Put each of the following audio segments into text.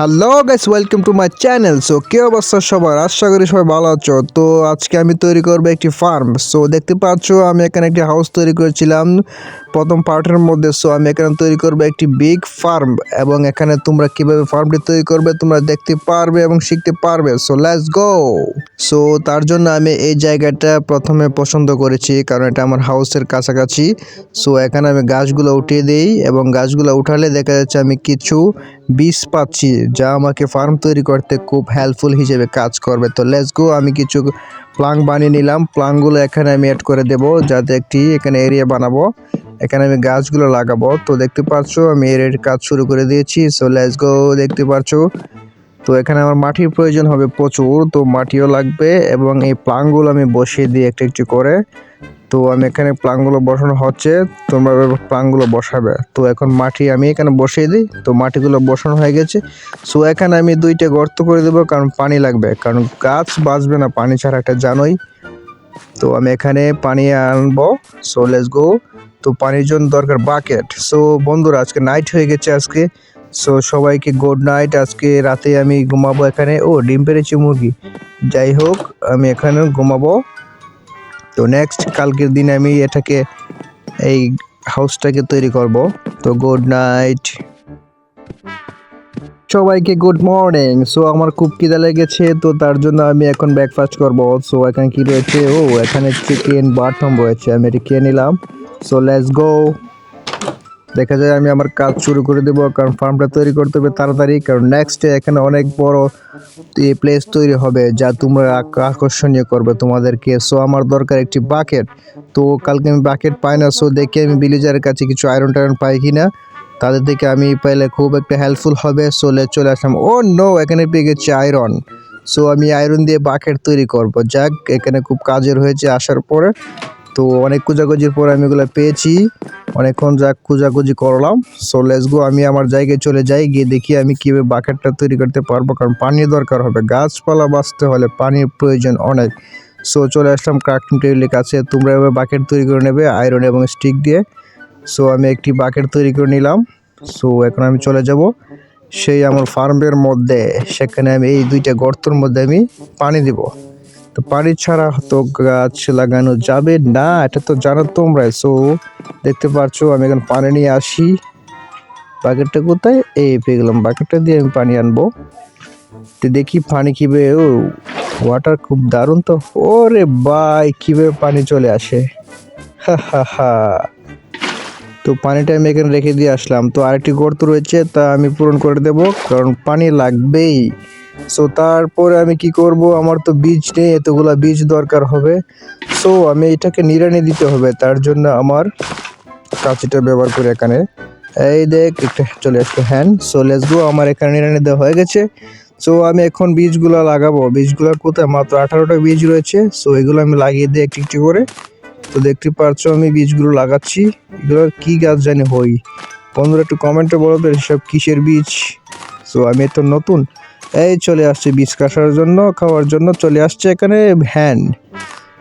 Hello guys welcome to my channel so কে অবস্থা সবার? আশা করি সবাই ভালো আছো। তো, আজকে আমি তৈরি করব একটি ফার্ম সো দেখতে পাচ্ছ, আমি এখানে একটি হাউস তৈরি করেছিলাম। প্রথম পার্টের মধ্যে সো আমি এখানে তৈরি করব একটি বিগ ফার্ম এবং এখানে তোমরা কীভাবে ফার্মটি তৈরি করবে, তোমরা দেখতে পারবে এবং শিখতে পারবে। সো লেটস গো সো তার জন্য আমি এই জায়গাটা প্রথমে পছন্দ করেছি, কারণ এটা আমার হাউসের কাছাকাছি। সো এখানে আমি গাছগুলো উঠিয়ে দিই এবং গাছগুলো উঠালে দেখা যাচ্ছে আমি কিছু বীজ পাচ্ছি। যা আমাকে ফার্ম তৈরি করতে খুব হেল্পফুল হিসেবে কাজ করবে। তো লেটস গো আমি কিছু প্লাং বানিয়ে নিলাম। প্লাংগুলো এখানে আমি অ্যাড করে দেব, যাতে একটি এখানে এরিয়া বানাবো। এখানে আমি গাছগুলো লাগাবো। তো দেখতে পাচ্ছ, আমি এর কাজ শুরু করে দিয়েছি। সো লেটস গো দেখতে পাচ্ছ। তো এখানে আমার মাটির প্রয়োজন হবে প্রচুর। তো মাটিও লাগবে এবং এই প্লাংগুলো আমি বসিয়ে দিই একটু একটু করে তো আমি এখানে প্লাংগুলো বসানো হচ্ছে, তোমরা প্লাংগুলো বসাবে। তো এখন মাটি আমি এখানে বসিয়ে দিই, তো মাটিগুলো বসানো হয়ে গেছে। সো এখানে আমি দুইটা গর্ত করে দেবো, কারণ পানি লাগবে, কারণ গাছ বাঁচবে না, পানি ছাড়া একটা জানোই। তো আমি এখানে পানি আনব, সো লেটস গো তো পানির জন্য দরকার বাকেট সো বন্ধুরা, আজকে নাইট হয়ে গেছে আজকে। সো সবাইকে গুড নাইট আজকে রাতে আমি ঘুমাবো এখানে। ও, ডিম পেরেছি মুরগি। যাই হোক, আমি এখানে ঘুমাবো। তো নেক্সট কালকের দিনে আমি এটাকে, এই হাউসটাকে তৈরি করব। তো গুড নাইট সবাইকে গুড মর্নিং সো আমার খুব কিদা লেগেছে, তো তার জন্য আমি এখন ব্রেকফাস্ট করব। সো এখানে কি রয়েছে? ও, এখানে চিকেন বাটম রয়েছে। আমি এটা খেয়ে নিলাম। সো লেটস গো দেখা যায় আমি আমার কাজ শুরু করে দেবো, কারণ ফার্মটা তৈরি করতে হবে তাড়াতাড়ি, কারণ নেক্সট এখানে অনেক বড় প্লেস তৈরি হবে যা তোমরা আকর্ষণীয় করবে তোমাদেরকে। সো আমার দরকার একটি বাকেট তো, কালকে আমি বাকেট পাই না সো দেখি আমি বিলিজারের কাছে কিছু আয়রন টায়রন পাই কি না তাদের থেকে আমি পাইলে খুব একটা হেল্পফুল হবে সো লে চলে আসলাম। ও নো এখানে পেয়ে গেছি আয়রন সো আমি আয়রন দিয়ে বাকেট তৈরি করব। যাক, এখানে খুব কাজের হয়েছে আসার পরে। তো, অনেক খোঁজাখুঁজির পরে আমি এগুলো পেয়েছি। অনেকক্ষণ যাক খোঁজাখুঁজি করলাম। সো লেটস গো আমি আমার জায়গায় চলে যাই, গিয়ে দেখি আমি কীভাবে বাকেটটা তৈরি করতে পারব, কারণ পানির দরকার হবে। গাছপালা বাঁচতে হলে পানির প্রয়োজন অনেক। সো চলে আসলাম ক্রাফটিং টেবিলের কাছে। তোমরা এবার বাকেট তৈরি করে নেবে আয়রন এবং স্টিক দিয়ে। সো আমি একটি বাকেট তৈরি করে নিলাম। সো এখন আমি চলে যাব সেই আমার ফার্মের মধ্যে। সেখানে আমি এই দুইটা গর্তর মধ্যে আমি পানি দিব। তো পানি ছাড়া তো গাছ লাগানো যাবে না, এটা তো জানো তোমরা। সো দেখতে পারছ, আমি এখন পানি নিয়ে আসি। বাকেটটা কোথায়? এই পেয়ে গেলাম বাকেটটা দিয়ে আমি পানি আনব। তো দেখি পানি কীভাবে, ও ওয়াটার খুব দারুণ তো। ওরে বাই কীভাবে পানি চলে আসে। হা হা হা। তো পানিটা আমি এখানে রেখে দিয়ে আসলাম। তো আরেকটি গর্ত রয়েছে, তা আমি পূরণ করে দেব, কারণ পানি লাগবেই। সো তারপরে আমি কি করব? আমার তো বীজ নেই, এতগুলা বীজ দরকার হবে। সো আমি এটাকে নিড়ানি দিতে হবে, তার জন্য আমার কাঁচিটা ব্যবহার করি এখানে। এই দেখ, একটা চলে আসলো হ্যান্ড সো লেটস গো আমার এখানে নিড়ানি দেওয়া হয়ে গেছে। সো আমি এখন বীজগুলো লাগাবো। বীজগুলো কোথায়? মাত্র আঠারোটা বীজ রয়েছে। সো এগুলো আমি লাগিয়ে দিই একটু একটু করে। তো দেখতে পারছ, আমি বীজগুলো লাগাচ্ছি। এগুলো কি গাছ জানি হই। বন্ধুরা, একটু কমেন্টে বলো তো, এসব কিসের বীজ? সো আমি তো নতুন। এই চলে আসছে বীজ কাটার জন্য, খাওয়ার জন্য চলে আসছে এখানে ভ্যান।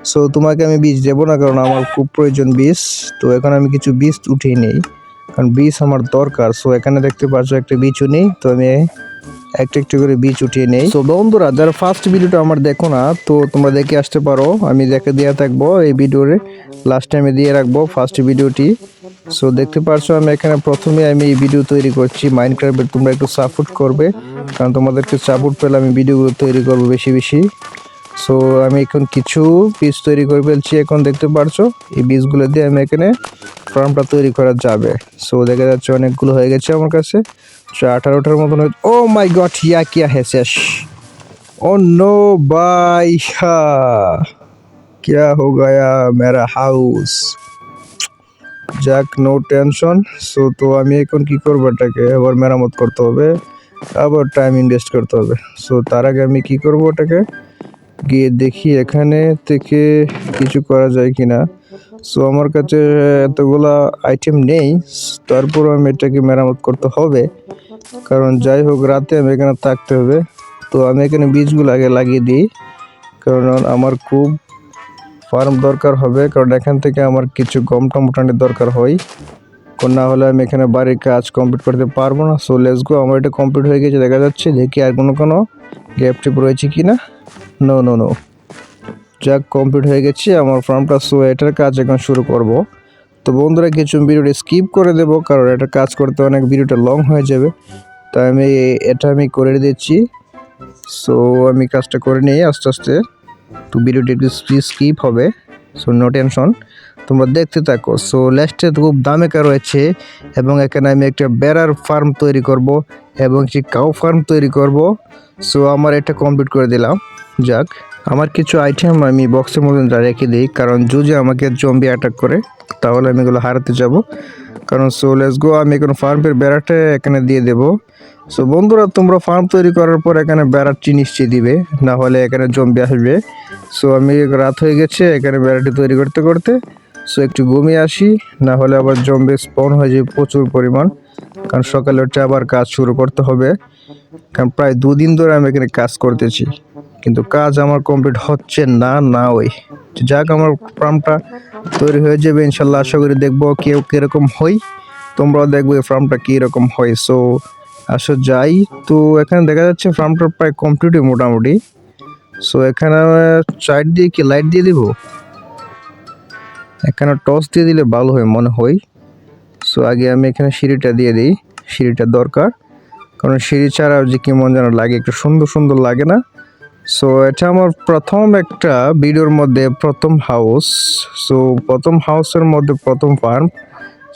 সো তোমাকে আমি বীজ দেবো না কারণ আমার খুব প্রয়োজন বীজ। তো এখন আমি কিছু বীজ উঠিয়ে নেই, কারণ বীজ আমার দরকার। সো এখানে দেখতে পাচ্ছ একটা বীজও নেই, তো আমি একটা একটু করে বীজ উঠিয়ে নেই। তো বন্ধুরা, যারা ফার্স্ট ভিডিওটা আমার দেখো না, তো তোমরা দেখে আসতে পারো। আমি দেখে দিয়ে থাকব এই ভিডিওর লাস্ট টাইমে দিয়ে রাখব ফার্স্ট ভিডিওটি সো দেখতে পারছো আমি এখানে প্রথমে আমি এই ভিডিও তৈরি করছি মাইনক্রাফ্টে তোমরা একটু সাপোর্ট করবে কারণ তোমাদেরকে সাপোর্ট পেলে আমি ভিডিওগুলো তৈরি করবো বেশি বেশি সো আমি এখন কিছু বীজ তৈরি করে ফেলছি এখন দেখতে পারছো এই বীজগুলো দিয়ে আমি এখানে ফার্মটা তৈরি করা যাবে সো দেখা যাচ্ছে অনেকগুলো হয়ে গেছে আমার কাছে সো আঠারোটার মতন ও মাই গড ইয়া কিয়া है শেষ ओ नो भाई हाँ क्या हो गया मेरा हाउस যাক নো টেনশন সো তো আমি এখন কি করব এটাকে? আবার মেরামত করতে হবে। আবার টাইম ইনভেস্ট করতে হবে। সো তার আগে আমি কি করব ওটাকে গিয়ে দেখি এখানে থেকে কিছু করা যায় কি না সো আমার কাছে এতগুলা আইটেম নেই। তারপর আমি এটাকে মেরামত করতে হবে। কারণ যাই হোক, রাতে আমি এখানে থাকতে হবে। তো আমি এখানে বীজগুলো আগে লাগিয়ে দিই। কারণ আমার খুব ফার্ম দরকার হবে, কারণ এখান থেকে আমার কিছু গম টমটানির দরকার হয়। কোন না হলে আমি এখানে বাড়ির কাজ কমপ্লিট করতে পারব না সো লেস গো আমার এটা কমপ্লিট হয়ে গেছে, দেখা যাচ্ছে, দেখি আর কোনো কোনো গ্যাপ টিপ রয়েছে কি না নো নো নো যাক কমপ্লিট হয়ে গেছে, আমার ফার্মটা সো এটার কাজ এখন শুরু করব। তো বন্ধুরা, কিছু ভিডিওটা স্কিপ করে দেবো, কারণ এটা কাজ করতে অনেক ভিডিওটা লং হয়ে যাবে। তাই আমি, এটা আমি করে দিচ্ছি। সো আমি কাজটা করে নিই আস্তে আস্তে। তো ভিডিওটি একটু স্কিপ হবে সো নো টেনশন তোমরা দেখতে থাকো সো লাস্টে খুব দামে দামেকা রয়েছে, এবং এখানে আমি একটা বেড়ার ফার্ম তৈরি করব, এবং একটি কাউ ফার্ম তৈরি করব। সো আমার এটা কমপ্লিট করে দিলাম, যাক। আমার কিছু আইটেম আমি বক্সের মধ্যে রেখে দিই, কারণ যদি আমাকে জম্বি অ্যাটাক করে, তাহলে আমি এগুলো হারাতে যাব। কারণ সো লেস গো, আমি এখন ফার্মের বেড়াটা এখানে দিয়ে দেবো। সো বন্ধুরা, তোমরা ফার্ম তৈরি করার পর এখানে বেড়াটি নিশ্চয়ই দিবে, না হলে এখানে জম্বি আসবে। সো আমি রাত হয়ে গেছে, এখানে বেড়াটি তৈরি করতে করতে। সো একটু ঘুমিয়ে আসি, না হলে আবার জম্বি স্পন হয়ে যাবে প্রচুর পরিমাণ। কারণ সকালে উঠে আবার কাজ শুরু করতে হবে। কারণ প্রায় দুদিন ধরে আমি এখানে কাজ করতেছি। কিন্তু কাজ আমার কমপ্লিট হচ্ছে না না ওই। যাক, আমার ফার্মটা তৈরি হয়ে যাবে, ইনশাল্লাহ আশা করি দেখব কেউ কীরকম হয়। তোমরাও দেখবে ফার্মটা কীরকম হয়। সো আসো যাই। তো এখানে দেখা যাচ্ছে ফার্মটা প্রায় কমপ্লিটই মোটামুটি। সো এখানে সাইড দিয়ে কি লাইট দিয়ে দিব? এখানে টস দিয়ে দিলে ভালো হয় মনে হয়। সো আগে আমি এখানে সিঁড়িটা দিয়ে দিই। সিঁড়িটা দরকার। কারণ সিঁড়ি ছাড়া যে কেমন যেন লাগে, একটু সুন্দর সুন্দর লাগে না। সো এটা আমার প্রথম একটা ভিডিওর মধ্যে প্রথম হাউস সো প্রথম হাউসের মধ্যে প্রথম ফার্ম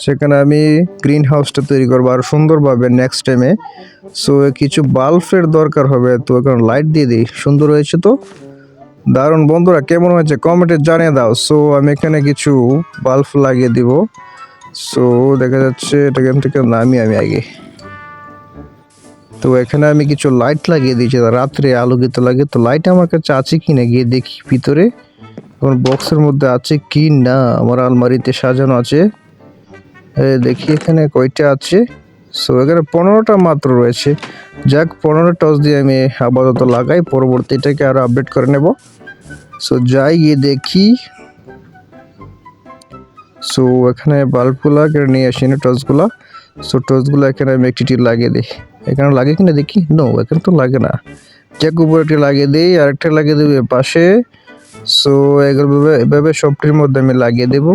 সেখানে আমি গ্রিন হাউসটা তৈরি করব আরও সুন্দরভাবে নেক্সট টাইমে সো কিছু বাল্বের দরকার হবে, তো এখন লাইট দিয়ে দিই। সুন্দর হয়েছে তো? দারুণ। বন্ধুরা, কেমন হয়েছে? কমেন্টে জানিয়ে দাও। সো আমি এখানে কিছু বাল্ব লাগিয়ে দিব। সো দেখা যাচ্ছে এটা এখান থেকে নামি আমি আগে। তো এখানে আমি কিছু লাইট লাগিয়ে দিয়েছি। রাত্রে আলোকিত লাগে। তো লাইট আমার কাছে আছে কি না? গিয়ে দেখি ভিতরে। আমার বক্সের মধ্যে আছে কি না? আমার আলমারিতে সাজানো আছে। দেখি এখানে কয়টা আছে। সো এখানে পনেরোটা মাত্র রয়েছে। যাক, পনেরো টস দিয়ে আমি আপাতত লাগাই। পরবর্তীটাকে আরও আপডেট করে নেব। সো যাই গিয়ে দেখি। সো এখানে বাল্বগুলা নিয়ে আসি না টসগুলা সো টসগুলো এখানে আমি একটি লাগিয়ে দিই। এখানে লাগে কিনা দেখি? নো এখানে তো লাগে না। যাক উপরে একটি লাগিয়ে দিই, আরেকটা লাগিয়ে দেবে পাশে। সো এগুলো এভাবে সবটির মধ্যে আমি লাগিয়ে দেবো।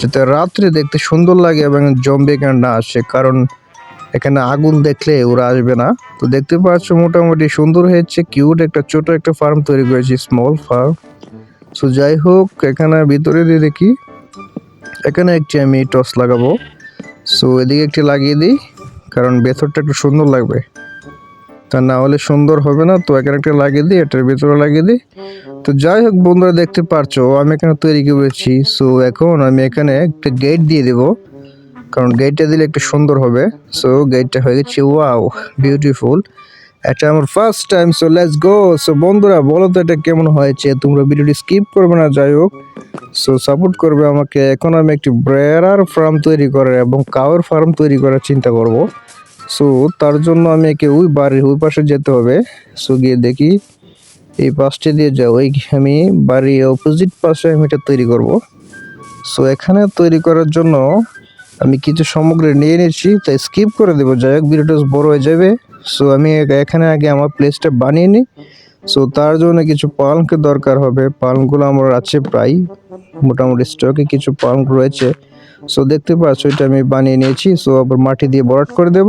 যাতে রাত্রে দেখতে সুন্দর লাগে এবং জম্বি এখানে না আসে, কারণ এখানে আগুন দেখলে ওরা আসবে না। তো দেখতে পাচ্ছ, মোটামুটি সুন্দর হয়েছে কিউট একটা, ছোট একটা ফার্ম তৈরি করেছি স্মল ফার্ম সো যাই হোক, এখানে ভিতরে দিয়ে দেখি। এখানে একটি আমি টস লাগাবো। সো এদিকে একটি লাগিয়ে দিই। কারণ ভেতরটা একটু সুন্দর লাগবে। তা না হলে সুন্দর হবে না, তো এখানে একটা লাগিয়ে দিই, এটার ভেতরে লাগিয়ে দিই। তো যাই হোক বন্ধুরা, দেখতে পারছ, আমি এখানে তৈরি করেছি। সো এখন আমি এখানে একটা গেট দিয়ে দেবো। কারণ গেটটা দিলে একটু সুন্দর হবে। সো গেটটা হয়ে গেছে ওয়াও বিউটিফুল এটা আমার first time so let's go so বন্ধুরা, বলো তো এটা কেমন হয়েছে? তোমরা ভিডিওটি স্কিপ করবে না, যাই হোক। সো সাপোর্ট করবে আমাকে। এখন আমি একটি ব্রেয়ার ফার্ম তৈরি করার এবং কাউর ফার্ম তৈরি করার চিন্তা করব। সো তার জন্য আমি একে ওই বাড়ির ওই পাশে যেতে হবে। সো গিয়ে দেখি এই পাশটা দিয়ে যাও ওই আমি বাড়ির অপোজিট পাশে আমি এটা তৈরি করব। সো এখানে তৈরি করার জন্য আমি কিছু সামগ্রী নিয়ে নিয়েছি তাই স্কিপ করে দেবো। যাই হোক, ভিডিওটা বড় হয়ে যাবে। সো আমি এখানে আগে আমার প্লেসটা বানিয়ে নিই। সো তার জন্য কিছু পালঙ্কের দরকার হবে। পালঙ্কগুলো আমার আছে প্রায়। মোটামুটি স্টকে কিছু পালঙ্ক রয়েছে। সো দেখতে পাচ্ছ এটা আমি বানিয়ে নিয়েছি। সো আবার মাটি দিয়ে বরাট করে দেব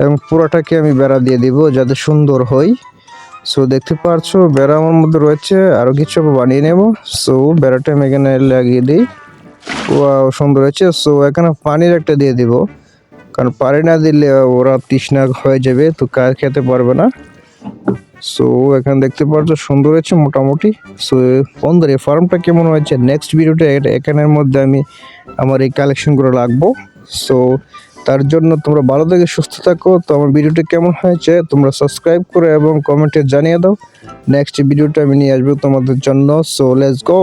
এবং পুরোটাকে আমি বেড়া দিয়ে দিব যাতে সুন্দর হয়। সো দেখতে পারছ বেড়া আমার মধ্যে রয়েছে। আরও কিছু বানিয়ে নেব। সো বেড়াটা আমি এখানে লাগিয়ে দিই। ওয়াও সুন্দর হয়েছে। সো এখানে পানির একটা দিয়ে দিব। কারণ পানি না দিলে ওরা তৃষ্ণা হয়ে যাবে, তো কার খেতে পারবে না? সো এখানে দেখতে পাচ্ছ সুন্দর হয়েছে মোটামুটি। সো বন্ধুর, এই ফার্মটা কেমন হয়েছে? নেক্সট ভিডিওটা এখানের মধ্যে আমি আমার এই কালেকশনগুলো রাখব। সো তার জন্য তোমরা ভালো থেকে সুস্থ থাকো। তো আমার ভিডিওটা কেমন হয়েছে তোমরা সাবস্ক্রাইব করো এবং কমেন্টে জানিয়ে দাও। নেক্সট ভিডিওটা আমি নিয়ে আসব তোমাদের জন্য। So let's go